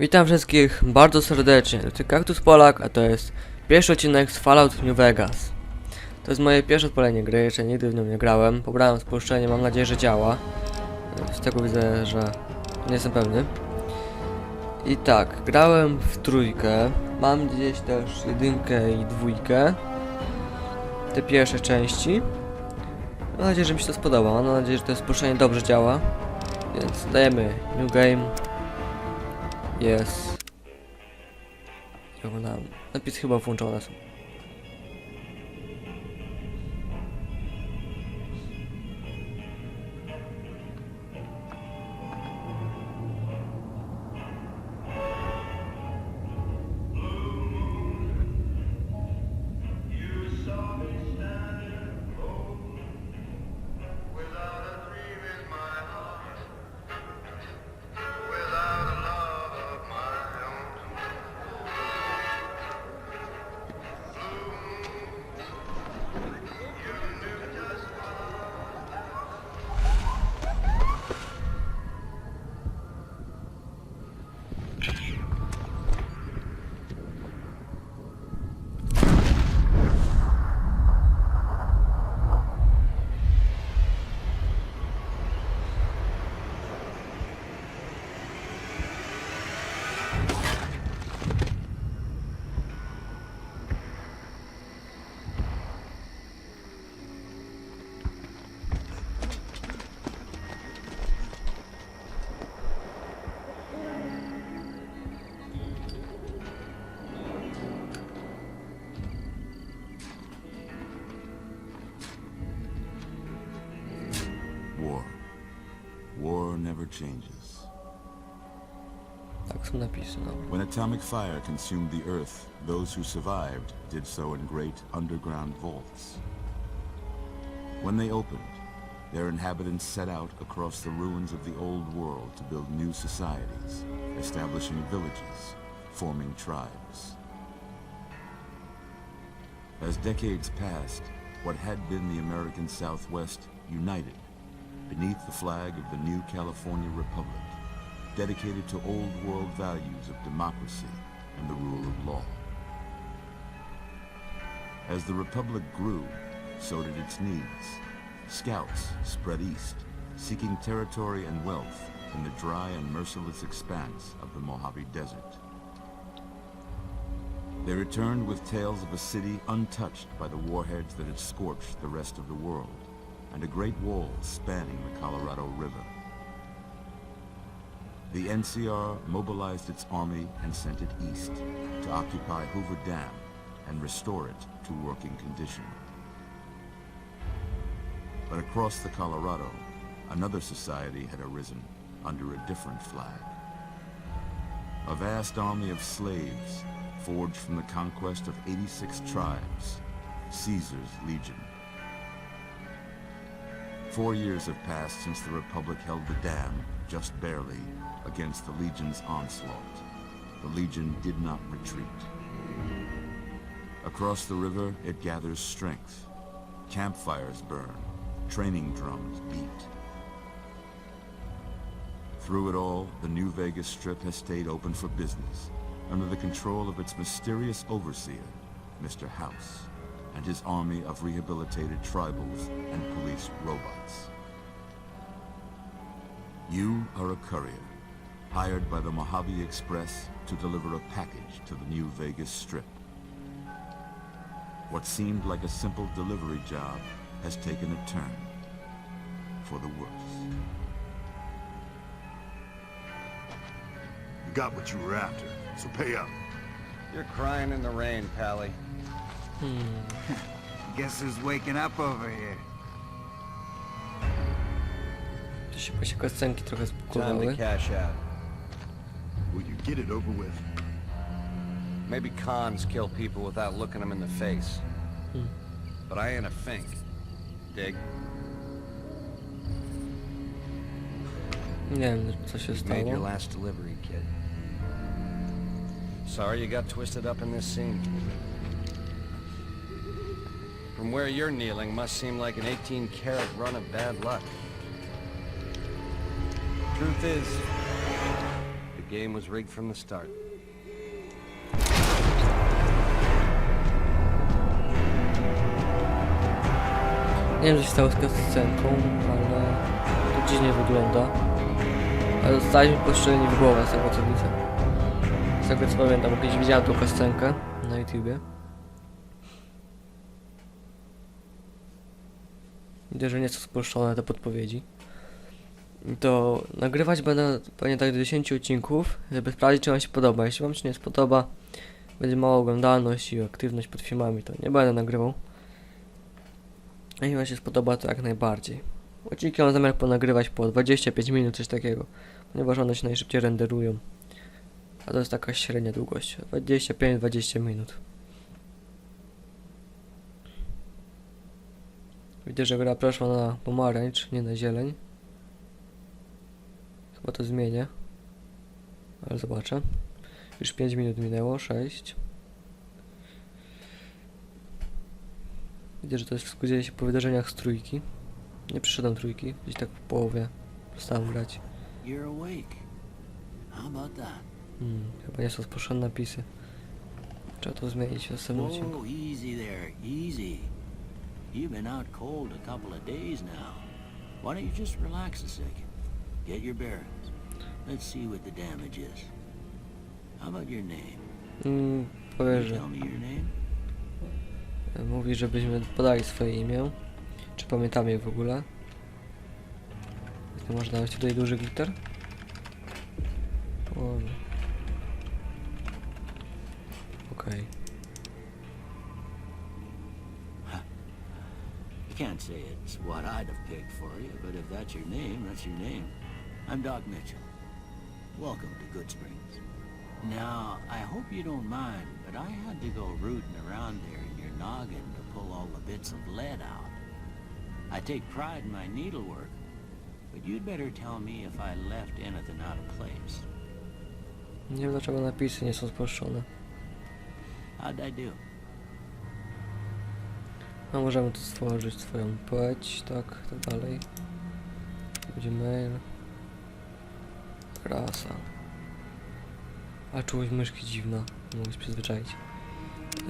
Witam wszystkich bardzo serdecznie, to Kaktus Polak, a to jest pierwszy odcinek z Fallout New Vegas. To jest moje pierwsze odpalenie gry, jeszcze nigdy w nią nie grałem. Pobrałem spuszczenie, mam nadzieję, że działa. Z tego widzę, że nie jestem pewny. I tak, grałem w trójkę, mam gdzieś też jedynkę i dwójkę. Te pierwsze części. Mam nadzieję, że mi się to spodoba, mam nadzieję, że to spuszczenie dobrze działa. Więc dajemy New Game. Jest. I oglądam. Napis chyba włączone są. Changes. Tak są napisy. When atomic fire consumed the Earth, those who survived did so in great underground vaults. When they opened, their inhabitants set out across the ruins of the old world to build new societies, establishing villages, forming tribes. As decades passed, what had been the American Southwest united beneath the flag of the new California Republic, dedicated to old world values of democracy and the rule of law. As the Republic grew, so did its needs. Scouts spread east, seeking territory and wealth in the dry and merciless expanse of the Mojave Desert. They returned with tales of a city untouched by the warheads that had scorched the rest of the world, and a great wall spanning the Colorado River. The NCR mobilized its army and sent it east to occupy Hoover Dam and restore it to working condition. But across the Colorado, another society had arisen under a different flag. A vast army of slaves forged from the conquest of 86 tribes, Caesar's Legion. Four years have passed since the Republic held the dam, just barely, against the Legion's onslaught. The Legion did not retreat. Across the river, it gathers strength. Campfires burn, training drums beat. Through it all, the New Vegas Strip has stayed open for business, under the control of its mysterious overseer, Mr. House, and his army of rehabilitated tribals and police robots. You are a courier, hired by the Mojave Express to deliver a package to the New Vegas Strip. What seemed like a simple delivery job has taken a turn for the worse. You got what you were after, so pay up. You're crying in the rain, Pally. Hmm. Guess who's waking up over here? Tu się właśnie cutscenki trochę Time to spokójowały. cash out. Will you get it over with? Maybe cons kill people without looking them in the face. Hmm. But I ain't a fink. Dig? Nie wiem, co się You've made your stało. last delivery, kid. Sorry you got twisted up in this scene. From where you're kneeling must seem like an 18 karat run of bad luck. Truth is, the game was rigged from the start. Nie wiem co się stało z scenką, ale to dziwnie wygląda. Ale zostaliśmy postrzeleni w głowę z tego co widzę. Z tego co pamiętam, bo kiedyś widziałem tą scenkę na YouTubie. Widzę, że nie są spuszczone te podpowiedzi. To nagrywać będę pewnie tak do 10 odcinków, żeby sprawdzić czy wam się podoba. Jeśli wam się nie spodoba, będzie mała oglądalność i aktywność pod filmami, to nie będę nagrywał. Jeśli wam się spodoba, to jak najbardziej. Odcinki mam zamiar ponagrywać po 25 minut, coś takiego, ponieważ one się najszybciej renderują. A to jest taka średnia długość, 25-20 minut. Widzę, że gra przeszła na pomarańcz, nie na zieleń. Chyba to zmienię. Ale zobaczę. Już 5 minut minęło, 6. Widzę, że to jest wszystko dzieje się po wydarzeniach z trójki. Nie przyszedłem trójki, gdzieś tak w połowie przestałem grać. Hmm, chyba nie są spuszczone napisy. Trzeba to zmienić w następnym odcinku. You've been out cold a couple of days now. Why don't you just relax a second? Get your bearings. Let's see what the damage is. How about your name? Mm, powie, że tell me your name? mówi, żebyśmy podali swoje imię. Czy pamiętamy je w ogóle? Nie można dać tutaj duży glitter? Boże. Okej. I can't say it's what I'd have picked for you, but if that's your name, that's your name. I'm Doc Mitchell. Welcome to Good Springs. Now, I hope you don't mind, but I had to go rooting around there in your noggin to pull all the bits of lead out. I take pride in my needlework, but you'd better tell me if I left anything out of place. Nie wiem dlaczego napisy nie są spuszczone. How'd I do? No możemy tu stworzyć swoją płeć, tak, tak dalej. Będzie mail. Rasa. A czułość myszki dziwna, nie mogę się przyzwyczaić.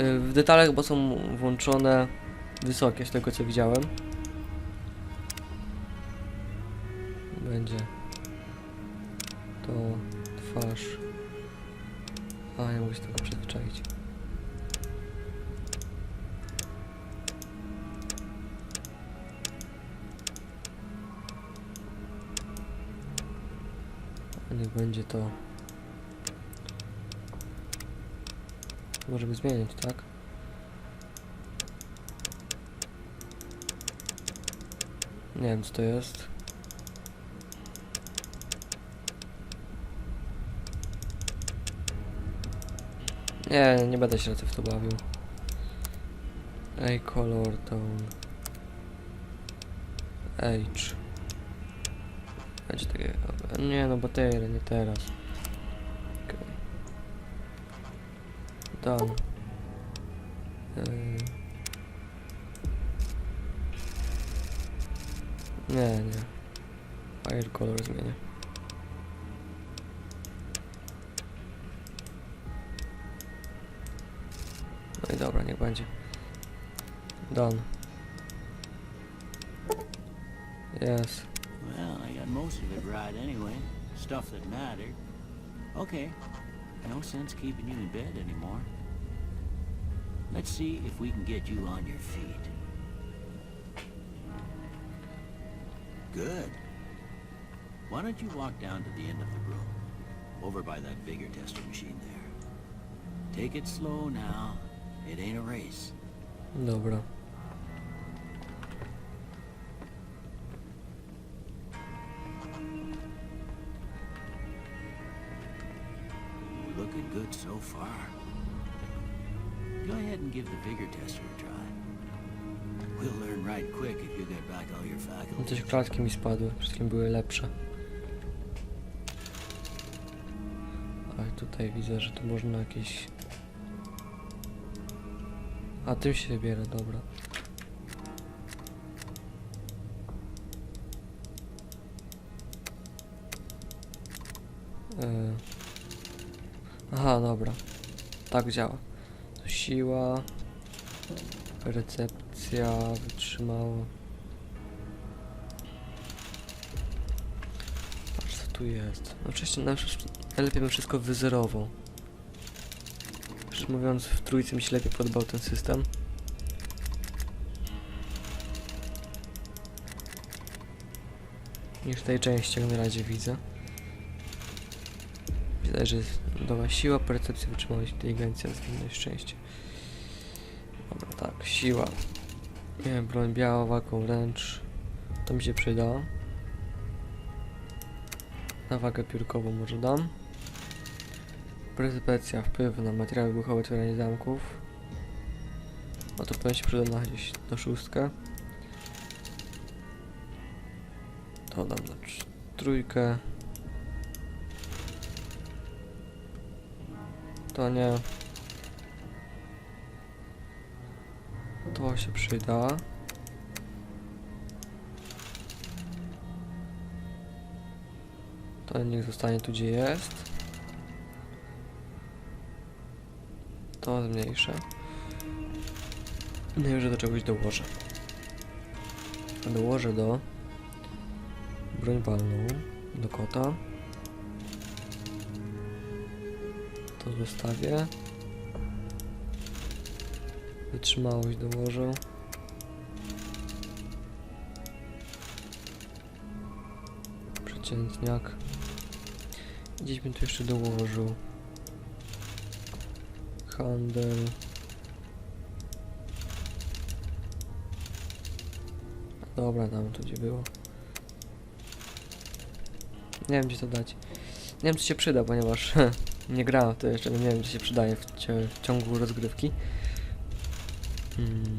Y, W detalach chyba są włączone wysokie z tego co widziałem. Będzie to twarz. A, nie mogę się tego przyzwyczaić. Niech będzie to. Możemy zmienić, tak? Nie wiem co to jest. Nie, nie będę się raczej w to bawił. Ej, color tone. Age. Będzie takie... Nie no, bateria, nie teraz. Okej. Done. Ej. Nie, nie. Fire color zmienię. No i dobra, niech będzie. Done. Yes. Most of it right anyway. Stuff that mattered. Okay. No sense keeping you in bed anymore. Let's see if we can get you on your feet. Good. Why don't you walk down to the end of the room? Over by that vigor tester machine there. Take it slow now. It ain't a race. Dobra. Good so far. Go ahead and give the tester a try. We'll learn right quick if you get back all your No faculties. Coś klatki mi spadły, wszystkim były lepsze. Ale tutaj widzę, że tu można jakieś... A tym się wybiera, dobra. Aha, dobra. Tak działa. Siła. Recepcja. Wytrzymało. Patrz co tu jest. No nasz, najlepiej bym wszystko wyzerował. Szczerze mówiąc w trójce mi się lepiej podobał ten system. Niż części jak na razie widzę. Jest dobra siła, percepcja, wytrzymałość, inteligencja, zwinność, szczęście. Dobra, tak, siła. Wiem, broń biała, walką wręcz. To mi się przyda. Na wagę piórkową może dam. Percepcja, wpływ na materiały wybuchowe, otwieranie zamków. No to pewnie się przyda na gdzieś na szóstkę. To dam na trójkę. To nie. To się przyda. To niech zostanie tu gdzie jest. To zmniejszę. No i już do czegoś dołożę. Dołożę do broń palną, do kota. To zostawię. Wytrzymałość dołożę. Przeciętniak. Gdzieś bym tu jeszcze dołożył. Handel. Dobra, dam to gdzie było. Nie wiem gdzie to dać. Nie wiem czy się przyda, ponieważ nie grałem to jeszcze, nie wiem czy się przydaje w, w ciągu rozgrywki. Hmm.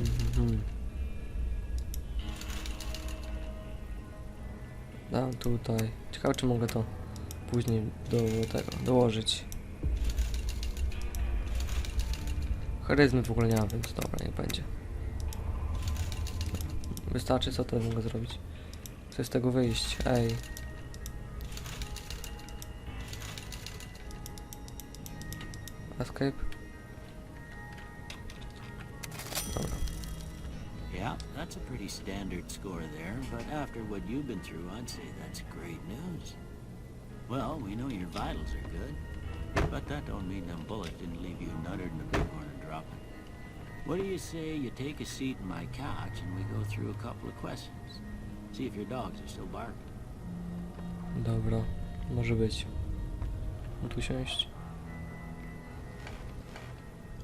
Mhm. Dam tutaj. Ciekawe czy mogę to później do tego dołożyć. Charyzmy w ogóle nie mam, więc dobra, nie będzie. Wystarczy, co to mogę zrobić? Chcę z tego wyjść, ej. Escape. Dobra. Yeah, that's a pretty standard score there, but after what you've been through, I'd say that's great news. Well, we know your vitals are good, but that don't mean them bullets didn't leave you nuttered in the big one and dropping. What do you say you take a seat in my couch and we go through a couple of questions? See if your dogs are still barking. Dobra, może być. Mam tu siąść.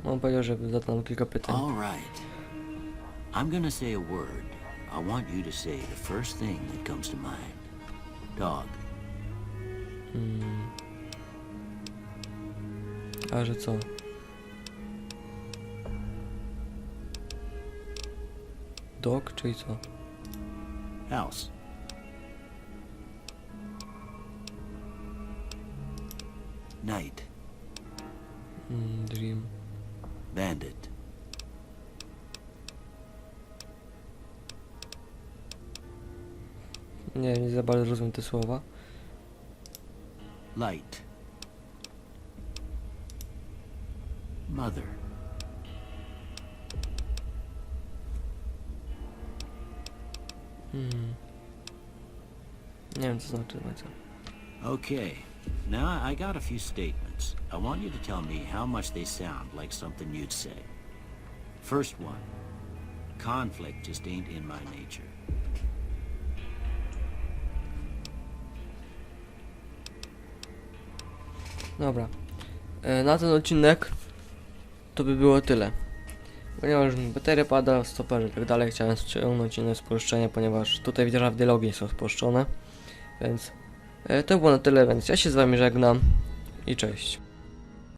On powiedział, że zadam kilka pytań. All right. I'm gonna say a word. I want you to say the first thing that comes to mind. Dog. Mm. A że co? Dog, co? House. Night. Mm, dream. Bandit. Nie, nie za bardzo rozumiem te słowa. Light. Mother. Mm. Nie wiem co znaczy do końca. Okay. Now I got a few statements. I want you to tell me how much they sound like something you'd say. First one. Conflict just ain't in my nature. Dobra. Na ten odcinek to by było tyle. Ponieważ bateria pada, stoper i tak dalej, chciałem ściągnąć inne spolszczenie, ponieważ tutaj widzę, że dialogi są spolszczone. Więc e, to było na tyle, więc ja się z wami żegnam i cześć.